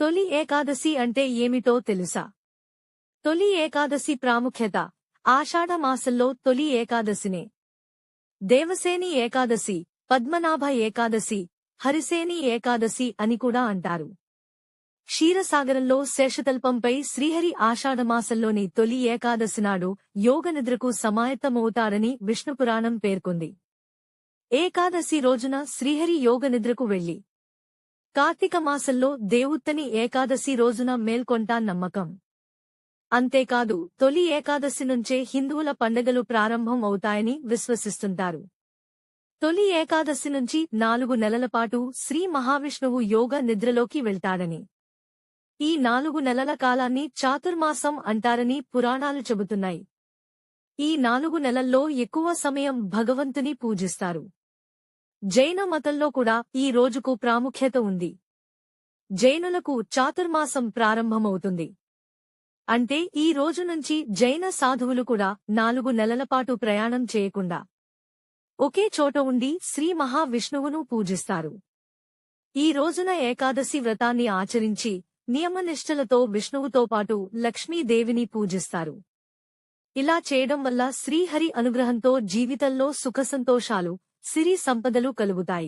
తొలి ఏకాదశి అంటే ఏమిటో తెలుసా? తొలి ఏకాదశి ప్రాముఖ్యత ఆషాఢమాసంలో తొలి ఏకాదశినే. దేవసేని ఏకాదశి పద్మనాభ ఏకాదశి హరిసేని ఏకాదశి అని కూడా అంటారు. క్షీరసాగరంలో శేషతల్పంపై శ్రీహరి ఆషాఢమాసంలోని తొలి ఏకాదశి నాడు యోగనిద్రకు సమాయత్తమవుతారని విష్ణుపురాణం పేర్కొంది. ఏకాదశి రోజున శ్రీహరి యోగనిద్రకు వెళ్ళి కార్తీక మాసంలో దేవుత్తని ఏకాదశి రోజున మేల్కొంటా నమ్మకం. అంతేకాదు తొలి ఏకాదశి నుంచే హిందువుల పండగలు ప్రారంభం అవుతాయని విశ్వసిస్తుంటారు. తొలి ఏకాదశి నుంచి నాలుగు నెలలపాటు శ్రీ మహావిష్ణువు యోగ నిద్రలోకి వెళ్తాడని. ఈ నాలుగు నెలల కాలాన్ని చాతుర్మాసం అంటారని పురాణాలు చెబుతున్నాయి. ఈ నాలుగు నెలల్లో ఎక్కువ సమయం భగవంతుని పూజిస్తారు. జైన మతంలో కూడా ఈ రోజుకు ప్రాముఖ్యత ఉంది. జైనులకు చాతుర్మాసం ప్రారంభమవుతుంది. అంటే ఈ రోజు నుంచి జైన సాధువులు కూడా నాలుగు నెలల పాటు ప్రయాణం చేయకుండా ఒకే చోట ఉండి శ్రీ మహావిష్ణువును పూజిస్తారు. ఈ రోజున ఏకాదశి వ్రతాన్ని ఆచరించి నియమనిష్టలతో విష్ణువుతో పాటు లక్ష్మీదేవిని పూజిస్తారు. ఇలా చేయడం వల్ల శ్రీహరి అనుగ్రహంతో జీవితంలో సుఖసంతోషాలు సిరి సంపదలు కలుగుతాయి.